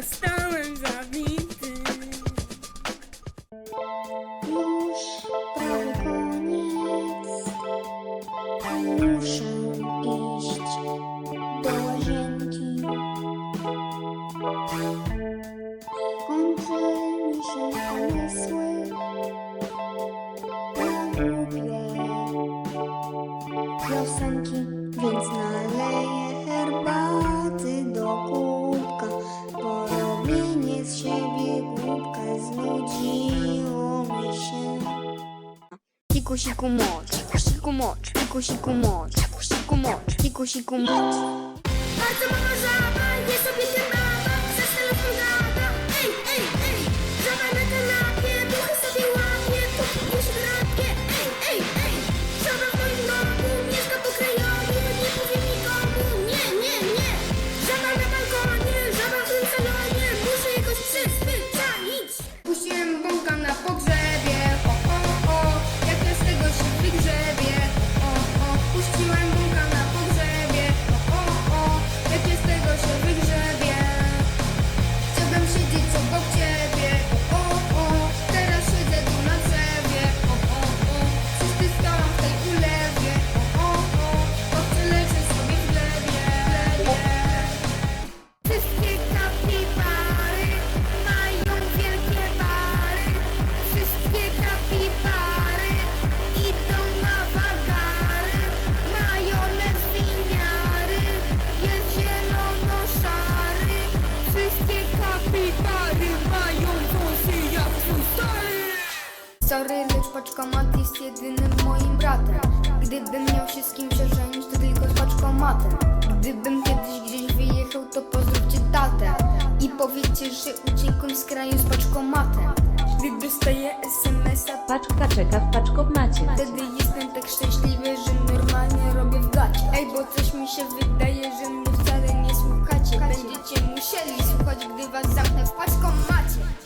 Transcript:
Zostałem zabity. Już prawie koniec. Muszę iść do łazienki. Kończy mi się pomysły. Ja lubię piosenki, więc naleję herbaty do Siku, siku, mocz, siku, mocz, siku, siku, mocz, siku, mocz, siku, siku, mocz. Bardzo sobie Sorry, lecz paczkomat jest jedynym moim bratem. Gdybym miał się z kim przeżenić, to tylko z paczkomatem. Gdybym kiedyś gdzieś wyjechał, to pozdrówcie tatę. I powiedzcie, że uciekłem z kraju z paczkomatem. Gdy dostaję SMS-a, Paczka czeka w paczkomacie. wtedy jestem tak szczęśliwy, że normalnie robię w gacie. Ej, bo coś mi się wydaje, że mnie wcale nie słuchacie. Będziecie musieli słuchać, gdy was zamknę w paczkomacie